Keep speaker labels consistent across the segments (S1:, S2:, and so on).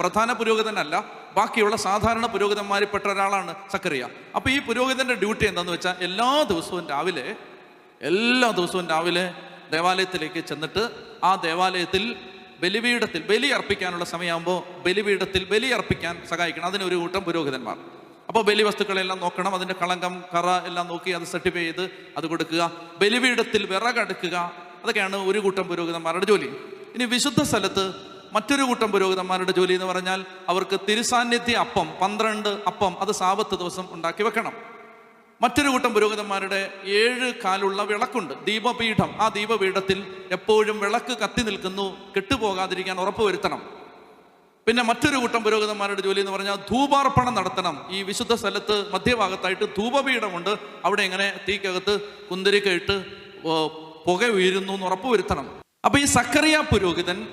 S1: പ്രധാന പുരോഹിതനല്ല ബാക്കിയുള്ള സാധാരണ പുരോഹിതന്മാരിൽപ്പെട്ട ഒരാളാണ് സക്കറിയ. അപ്പോൾ ഈ പുരോഹിതന്റെ ഡ്യൂട്ടി എന്താണെന്ന് വെച്ചാൽ എല്ലാ ദിവസവും രാവിലെ എല്ലാ ദിവസവും രാവിലെ ദേവാലയത്തിലേക്ക് ചെന്നിട്ട് ആ ദേവാലയത്തിൽ ബലിപീഠത്തിൽ ബലി അർപ്പിക്കാനുള്ള സമയമാകുമ്പോൾ ബലിപീഠത്തിൽ ബലി അർപ്പിക്കാൻ സഹായിക്കണം അതിനൊരു കൂട്ടം പുരോഹിതന്മാർ. അപ്പോൾ ബലി വസ്തുക്കളെല്ലാം നോക്കണം അതിന്റെ കളങ്കം കറ എല്ലാം നോക്കി അത് സർട്ടിഫൈ ചെയ്ത് അത് കൊടുക്കുക. ബലിപീഠത്തിൽ വിറകടുക്കുക അതൊക്കെയാണ് ഒരു കൂട്ടം പുരോഹിതന്മാരുടെ ജോലി. ഇനി വിശുദ്ധ സ്ഥലത്ത് മറ്റൊരു കൂട്ടം പുരോഹിതന്മാരുടെ ജോലി എന്ന് പറഞ്ഞാൽ അവർക്ക് തിരുസാന്നിധ്യ അപ്പം പന്ത്രണ്ട് അപ്പം അത് സാപത്ത് ദിവസം ഉണ്ടാക്കി വെക്കണം. മറ്റൊരു കൂട്ടം പുരോഹിതന്മാരുടെ ഏഴ് കാലുള്ള വിളക്കുണ്ട്. ദീപപീഠം. ആ ദീപപീഠത്തിൽ എപ്പോഴും വിളക്ക് കത്തി നിൽക്കുന്നു കെട്ടുപോകാതിരിക്കാൻ ഉറപ്പുവരുത്തണം പിന്നെ മറ്റൊരു കൂട്ടം പുരോഹിതന്മാരുടെ ജോലി എന്ന് പറഞ്ഞാൽ ധൂപാർപ്പണം നടത്തണം. ഈ വിശുദ്ധ സ്ഥലത്ത് മധ്യഭാഗത്തായിട്ട് ധൂപപീഠമുണ്ട്. അവിടെ ഇങ്ങനെ തീക്കകത്ത് കുന്തിരിക്കയിട്ട് പുക ഉയരുന്നു എന്ന് ഉറപ്പുവരുത്തണം അപ്പൊ ഈ സക്കറിയ പുരോഹിതൻ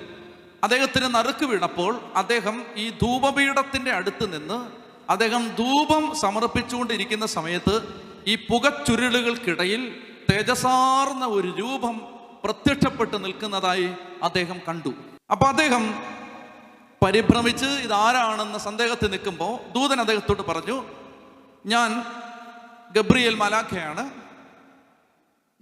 S1: അദ്ദേഹത്തിന് നറുക്ക് വീണപ്പോൾ അദ്ദേഹം ഈ ധൂപപീഠത്തിന്റെ അടുത്ത് നിന്ന് അദ്ദേഹം ധൂപം സമർപ്പിച്ചുകൊണ്ടിരിക്കുന്ന സമയത്ത് ഈ പുകച്ചുരുളുകൾക്കിടയിൽ തേജസാർന്ന ഒരു രൂപം പ്രത്യക്ഷപ്പെട്ട് നിൽക്കുന്നതായി അദ്ദേഹം കണ്ടു. അപ്പൊ അദ്ദേഹം പരിഭ്രമിച്ച് ഇതാരാണെന്ന സന്ദേഹത്തിൽ നിൽക്കുമ്പോൾ ദൂതൻ അദ്ദേഹത്തോട് പറഞ്ഞു ഞാൻ ഗബ്രിയേൽ മലാഖയാണ്.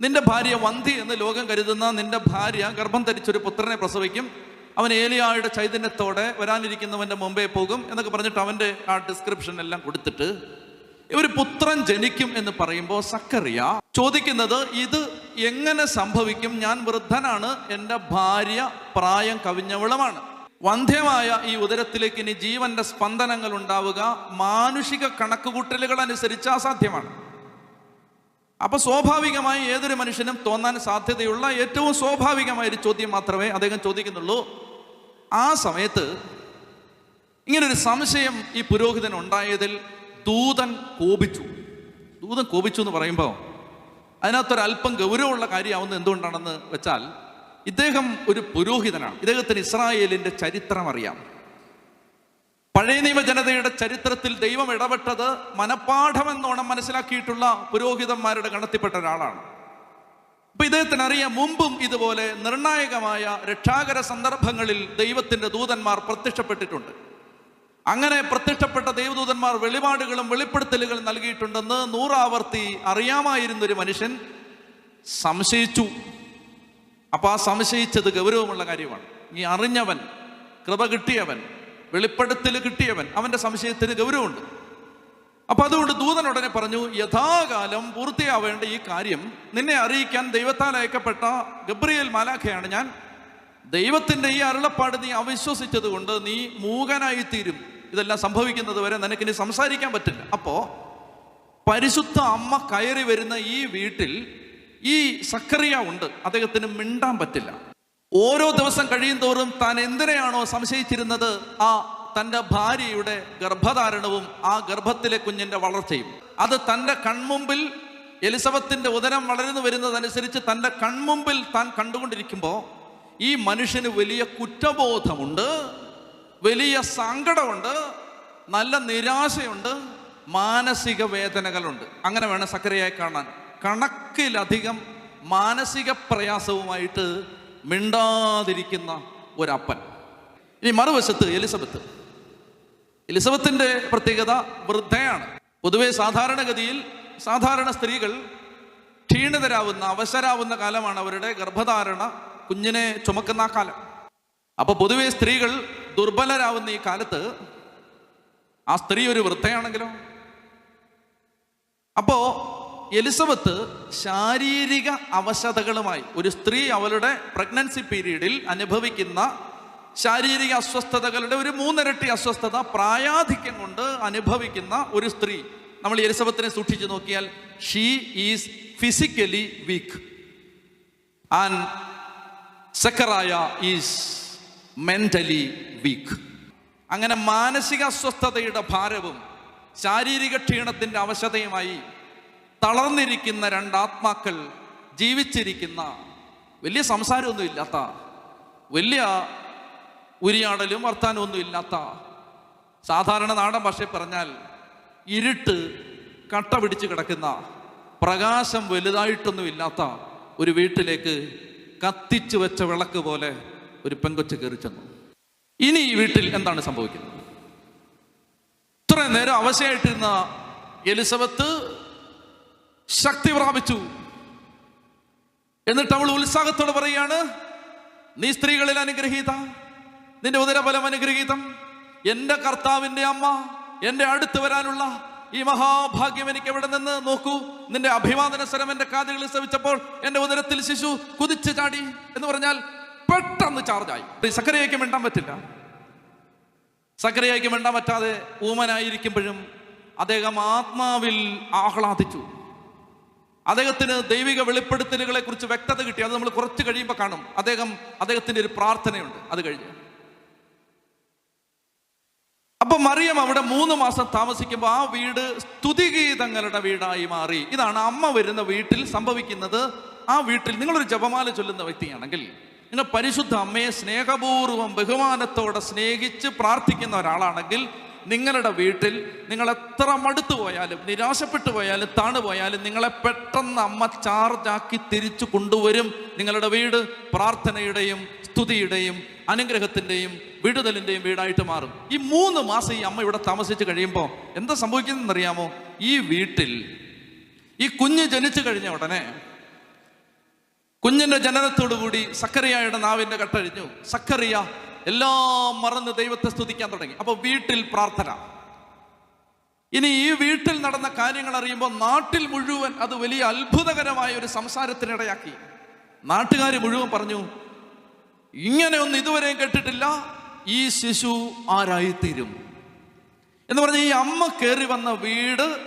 S1: നിന്റെ ഭാര്യ വന്തി എന്ന് ലോകം കരുതുന്ന നിന്റെ ഭാര്യ ഗർഭം ധരിച്ചൊരു പുത്രനെ പ്രസവിക്കും. അവൻ ഏലിയായുടെ ചൈതന്യത്തോടെ വരാനിരിക്കുന്നവന്റെ മുമ്പേ പോകും എന്നൊക്കെ പറഞ്ഞിട്ട് അവന്റെ ആ ഡിസ്ക്രിപ്ഷൻ എല്ലാം കൊടുത്തിട്ട് ഒരു പുത്രൻ ജനിക്കും എന്ന് പറയുമ്പോൾ സക്കറിയ ചോദിക്കുന്നത് ഇത് എങ്ങനെ സംഭവിക്കും? ഞാൻ വൃദ്ധനാണ് എന്റെ ഭാര്യ പ്രായം കവിഞ്ഞവളുമാണ്. വന്ധ്യമായ ഈ ഉദരത്തിലേക്ക് ഇനി ജീവന്റെ സ്പന്ദനങ്ങൾ ഉണ്ടാവുക മാനുഷിക കണക്കുകൂട്ടലുകൾ അനുസരിച്ച് അസാധ്യമാണ്. അപ്പൊ സ്വാഭാവികമായി ഏതൊരു മനുഷ്യനും തോന്നാൻ സാധ്യതയുള്ള ഏറ്റവും സ്വാഭാവികമായ ഒരു ചോദ്യം മാത്രമേ അദ്ദേഹം ചോദിക്കുന്നുള്ളൂ. ആ സമയത്ത് ഇങ്ങനൊരു സംശയം ഈ പുരോഹിതൻ ഉണ്ടായതിൽ ദൂതൻ കോപിച്ചു. ദൂതൻ കോപിച്ചു എന്ന് പറയുമ്പോൾ അതിനകത്തൊരല്പം ഗൗരവമുള്ള കാര്യമാവുന്നത് എന്തുകൊണ്ടാണെന്ന് വെച്ചാൽ ഇദ്ദേഹം ഒരു പുരോഹിതനാണ്. ഇദ്ദേഹത്തിന് ഇസ്രായേലിന്റെ ചരിത്രം അറിയാം പഴയ നിയമ ജനതയുടെ ചരിത്രത്തിൽ ദൈവം ഇടപെട്ടത് മനപ്പാഠമെന്നോണം മനസ്സിലാക്കിയിട്ടുള്ള പുരോഹിതന്മാരുടെ ഗണത്തിൽപ്പെട്ട ഒരാളാണ്. അപ്പൊ ഇദ്ദേഹത്തിന് അറിയാം മുമ്പും ഇതുപോലെ നിർണായകമായ രക്ഷാകര സന്ദർഭങ്ങളിൽ ദൈവത്തിന്റെ ദൂതന്മാർ പ്രത്യക്ഷപ്പെട്ടിട്ടുണ്ട്. അങ്ങനെ പ്രത്യക്ഷപ്പെട്ട ദൈവദൂതന്മാർ വെളിപാടുകളും വെളിപ്പെടുത്തലുകളും നൽകിയിട്ടുണ്ടെന്ന് നൂറാവർത്തി അറിയാമായിരുന്ന ഒരു മനുഷ്യൻ സംശയിച്ചു. അപ്പൊ ആ സംശയിച്ചത് ഗൗരവമുള്ള കാര്യമാണ്. ഈ അറിഞ്ഞവൻ കൃപ കിട്ടിയവൻ വെളിപ്പെടുത്തൽ കിട്ടിയവൻ അവന്റെ സംശയത്തിന് ഗൗരവമുണ്ട്. അപ്പൊ അതുകൊണ്ട് ദൂതൻ ഉടനെ പറഞ്ഞു യഥാകാലം പൂർത്തിയാവേണ്ട ഈ കാര്യം നിന്നെ അറിയിക്കാൻ ദൈവത്താൽ അയക്കപ്പെട്ട ഗബ്രിയേൽ മാലാഖയാണ് ഞാൻ. ദൈവത്തിന്റെ ഈ അരുളപ്പാട് നീ അവിശ്വസിച്ചത് കൊണ്ട് നീ മൂകനായി തീരും ഇതെല്ലാം സംഭവിക്കുന്നത് വരെ നിനക്ക് ഇനി സംസാരിക്കാൻ പറ്റില്ല. അപ്പോ പരിശുദ്ധ അമ്മ കയറി വരുന്ന ഈ വീട്ടിൽ ഈ സക്കറിയ ഉണ്ട്. അദ്ദേഹത്തിന് മിണ്ടാൻ പറ്റില്ല. ഓരോ ദിവസം കഴിയും തോറും താൻ എന്തിനെയാണോ സംശയിച്ചിരുന്നത്? ആ തന്റെ ഭാര്യയുടെ ഗർഭധാരണവും ആ ഗർഭത്തിലെ കുഞ്ഞിന്റെ വളർച്ചയും. അത് തന്റെ കൺമുമ്പിൽ എലിസബത്തിന്റെ ഉദരം വളർന്നു വരുന്നതനുസരിച്ച് തന്റെ കൺമുമ്പിൽ താൻ കണ്ടുകൊണ്ടിരിക്കുമ്പോൾ ഈ മനുഷ്യന് വലിയ കുറ്റബോധമുണ്ട് വലിയ സങ്കടമുണ്ട് നല്ല നിരാശയുണ്ട് മാനസിക വേദനകളുണ്ട്. അങ്ങനെ വേണം സക്കരയായി കാണാൻ. കണക്കിലധികം മാനസിക പ്രയാസവുമായിട്ട് മിണ്ടാതിരിക്കുന്ന ഒരപ്പൻ. ഇനി മറുവശത്ത് എലിസബത്ത് എലിസബത്തിന്റെ പ്രത്യേകത വൃദ്ധയാണ്. പൊതുവെ സാധാരണഗതിയിൽ സാധാരണ സ്ത്രീകൾ ക്ഷീണിതരാവുന്ന അവശരാവുന്ന കാലമാണ് അവരുടെ ഗർഭധാരണ കുഞ്ഞിനെ ചുമക്കുന്ന കാലം. അപ്പൊ പൊതുവെ സ്ത്രീകൾ ദുർബലരാവുന്ന ഈ കാലത്ത് ആ സ്ത്രീ ഒരു വൃദ്ധയാണെങ്കിലോ? അപ്പോ എലിസബത്ത് ശാരീരിക അവശതകളുമായി ഒരു സ്ത്രീ അവളുടെ പ്രഗ്നൻസി പീരീഡിൽ അനുഭവിക്കുന്ന ശാരീരിക അസ്വസ്ഥതകളുടെ ഒരു മൂന്നിരട്ടി അസ്വസ്ഥത പ്രായാധിക്യം കൊണ്ട് അനുഭവിക്കുന്ന ഒരു സ്ത്രീ. നമ്മൾ എലിസബത്തിനെ സൂക്ഷിച്ചു നോക്കിയാൽ she is physically weak and secondarily is mentally weak അങ്ങനെ മാനസിക അസ്വസ്ഥതയുടെ ഭാരവും ശാരീരിക ക്ഷീണത്തിന്റെ അവശതയുമായി തളർന്നിരിക്കുന്ന രണ്ടാത്മാക്കൾ ജീവിച്ചിരിക്കുന്ന വലിയ സംസാരമൊന്നുമില്ലാത്ത വലിയ ഉരിയാടലും വർത്താനമൊന്നും ഇല്ലാത്ത സാധാരണ നാടൻ ഭാഷയിൽ പറഞ്ഞാൽ ഇരുട്ട് കട്ട പിടിച്ച് കിടക്കുന്ന പ്രകാശം വലുതായിട്ടൊന്നും ഇല്ലാത്ത ഒരു വീട്ടിലേക്ക് കത്തിച്ചു വെച്ച വിളക്ക് പോലെ ഒരു പെങ്കൊച്ച് കയറി ചെന്നു. ഇനി ഈ വീട്ടിൽ എന്താണ് സംഭവിക്കുന്നത്? ഇത്ര നേരം അവശയായിട്ടിരുന്ന എലിസബത്ത് ശക്തി പ്രാപിച്ചു. എന്നിട്ട് അവൾ ഉത്സാഹത്തോടെ പറയാണ് നീ സ്ത്രീകളിൽ അനുഗ്രഹീത നിന്റെ ഉദരഫലം അനുഗ്രഹീതം. എന്റെ കർത്താവിന്റെ അമ്മ എന്റെ അടുത്ത് വരാനുള്ള ഈ മഹാഭാഗ്യം എനിക്ക് എവിടെ നിന്ന് നോക്കൂ. നിന്റെ അഭിവാദന സ്വരം എന്റെ കാതുകളിൽ ശ്രമിച്ചപ്പോൾ എന്റെ ഉദരത്തിൽ ശിശു കുതിച്ചു ചാടി എന്ന് പറഞ്ഞാൽ പെട്ടെന്ന് ചാർജായി. സക്കരയ്ക്ക് മിണ്ടാൻ പറ്റില്ല. സക്കരയ്ക്ക് മിണ്ടാൻ പറ്റാതെ ഊമനായിരിക്കുമ്പോഴും അദ്ദേഹം ആത്മാവിൽ ആഹ്ലാദിച്ചു. അദ്ദേഹത്തിന് ദൈവിക വെളിപ്പെടുത്തലുകളെ കുറിച്ച് വ്യക്തത കിട്ടി. അത് നമ്മൾ കുറച്ച് കഴിയുമ്പോൾ കാണും. അദ്ദേഹം അദ്ദേഹത്തിന്റെ ഒരു പ്രാർത്ഥനയുണ്ട്. അത് കഴിഞ്ഞ്. അപ്പൊ മറിയം അവിടെ മൂന്ന് മാസം താമസിക്കുമ്പോൾ ആ വീട് സ്തുതിഗീതങ്ങളുടെ വീടായി മാറി. ഇതാണ് അമ്മ വരുന്ന വീട്ടിൽ സംഭവിക്കുന്നത്. ആ വീട്ടിൽ നിങ്ങളൊരു ജപമാല ചൊല്ലുന്ന വ്യക്തിയാണെങ്കിൽ നിങ്ങൾ പരിശുദ്ധ അമ്മയെ സ്നേഹപൂർവം ബഹുമാനത്തോടെ സ്നേഹിച്ച് പ്രാർത്ഥിക്കുന്ന ഒരാളാണെങ്കിൽ നിങ്ങളുടെ വീട്ടിൽ നിങ്ങൾ എത്ര മടുത്തു പോയാലും നിരാശപ്പെട്ടു പോയാലും താണു പോയാലും നിങ്ങളെ പെട്ടെന്ന് അമ്മ ചാർജാക്കി തിരിച്ചു കൊണ്ടുവരും. നിങ്ങളുടെ വീട് പ്രാർത്ഥനയുടെയും സ്തുതിയുടെയും അനുഗ്രഹത്തിന്റെയും വിടുതലിന്റെയും വീടായിട്ട് മാറും. ഈ മൂന്ന് മാസം ഈ അമ്മ ഇവിടെ താമസിച്ച് കഴിയുമ്പോൾ എന്താ സംഭവിക്കുന്നതെന്നറിയാമോ? ഈ വീട്ടിൽ ഈ കുഞ്ഞ് ജനിച്ചു കഴിഞ്ഞ ഉടനെ കുഞ്ഞിന്റെ ജനനത്തോടുകൂടി സക്കറിയായുടെ നാവിന്റെ കട്ടഴിഞ്ഞു. സക്കറിയ എല്ലാം മറന്ന് ദൈവത്തെ സ്തുതിക്കാൻ തുടങ്ങി. അപ്പൊ വീട്ടിൽ പ്രാർത്ഥന. ഇനി ഈ വീട്ടിൽ നടന്ന കാര്യങ്ങൾ അറിയുമ്പോൾ നാട്ടിൽ മുഴുവൻ അത് വലിയ അത്ഭുതകരമായ ഒരു സംസാരത്തിനിടയാക്കി. നാട്ടുകാർ മുഴുവൻ പറഞ്ഞു ഇങ്ങനെയൊന്നും ഇതുവരെയും കേട്ടിട്ടില്ല. ഈ ശിശു ആരായിത്തീരും? എന്ന് പറഞ്ഞ ഈ അമ്മ കയറി വന്ന വീട്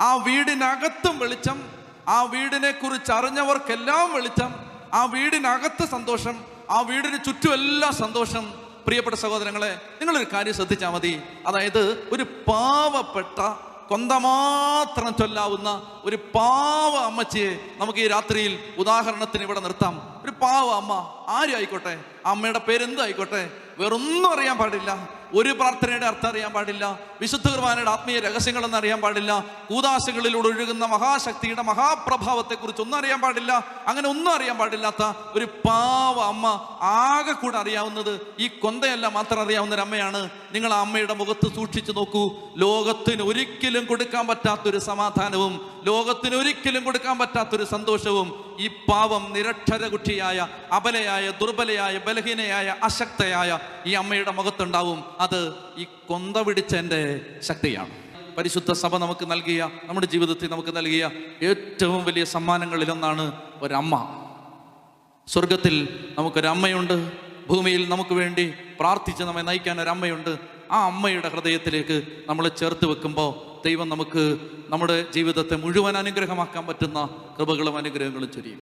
S1: ആ വീടിനകത്തും വെളിച്ചം ആ വീടിനെ കുറിച്ച് അറിഞ്ഞവർക്കെല്ലാം വെളിച്ചം ആ വീടിനകത്ത് സന്തോഷം ആ വീടിന് ചുറ്റും എല്ലാ സന്തോഷം പ്രിയപ്പെട്ട സഹോദരങ്ങളെ നിങ്ങളൊരു കാര്യം ശ്രദ്ധിച്ചാൽ മതി. അതായത് ഒരു പാവപ്പെട്ട കൊന്തമാത്രം ചൊല്ലാവുന്ന ഒരു പാവ അമ്മച്ചിയെ നമുക്ക് ഈ രാത്രിയിൽ ഉദാഹരണത്തിന് ഇവിടെ നിർത്താം. ഒരു പാവ അമ്മ ആരും ആയിക്കോട്ടെ? അമ്മയുടെ പേരെന്തും ആയിക്കോട്ടെ? വേറൊന്നും അറിയാൻ പാടില്ല. ഒരു പ്രാർത്ഥനയുടെ അർത്ഥം അറിയാൻ പാടില്ല. വിശുദ്ധ കുർബാനയുടെ ആത്മീയ രഹസ്യങ്ങളൊന്നും അറിയാൻ പാടില്ല. കൂതാശകളിലൂടെ ഒഴുകുന്ന മഹാശക്തിയുടെ മഹാപ്രഭാവത്തെക്കുറിച്ച് ഒന്നും അറിയാൻ പാടില്ല. അങ്ങനെ ഒന്നും അറിയാൻ പാടില്ലാത്ത ഒരു പാവ അമ്മ ആകെ കൂടെ അറിയാവുന്നത് ഈ കൊന്തയല്ല മാത്രം അറിയാവുന്ന ഒരു അമ്മയാണ്. നിങ്ങൾ അമ്മയുടെ മുഖത്ത് സൂക്ഷിച്ചു നോക്കൂ. ലോകത്തിന് ഒരിക്കലും കൊടുക്കാൻ പറ്റാത്തൊരു സമാധാനവും ലോകത്തിന് ഒരിക്കലും കൊടുക്കാൻ പറ്റാത്തൊരു സന്തോഷവും ഈ പാവം നിരക്ഷര കുട്ടിയായ അബലയായ ദുർബലയായ ബലഹീനയായ അശക്തയായ ഈ അമ്മയുടെ മുഖത്തുണ്ടാവും. അത് ഈ കൊന്ത പിടിച്ചതിന്റെ ശക്തിയാണ്. പരിശുദ്ധ സഭ നമുക്ക് നൽകിയ നമ്മുടെ ജീവിതത്തിൽ നമുക്ക് നൽകിയ ഏറ്റവും വലിയ സമ്മാനങ്ങളിലൊന്നാണ് ഒരമ്മ. സ്വർഗത്തിൽ നമുക്കൊരമ്മയുണ്ട്. ഭൂമിയിൽ നമുക്ക് വേണ്ടി പ്രാർത്ഥിച്ച് നമ്മെ നയിക്കാൻ ഒരു അമ്മയുണ്ട് ആ അമ്മയുടെ ഹൃദയത്തിലേക്ക് നമ്മൾ ചേർത്ത് വെക്കുമ്പോൾ ദൈവം നമുക്ക് നമ്മുടെ ജീവിതത്തെ മുഴുവൻ അനുഗ്രഹമാക്കാൻ പറ്റുന്ന കൃപകളും അനുഗ്രഹങ്ങളും ചൊരിയും.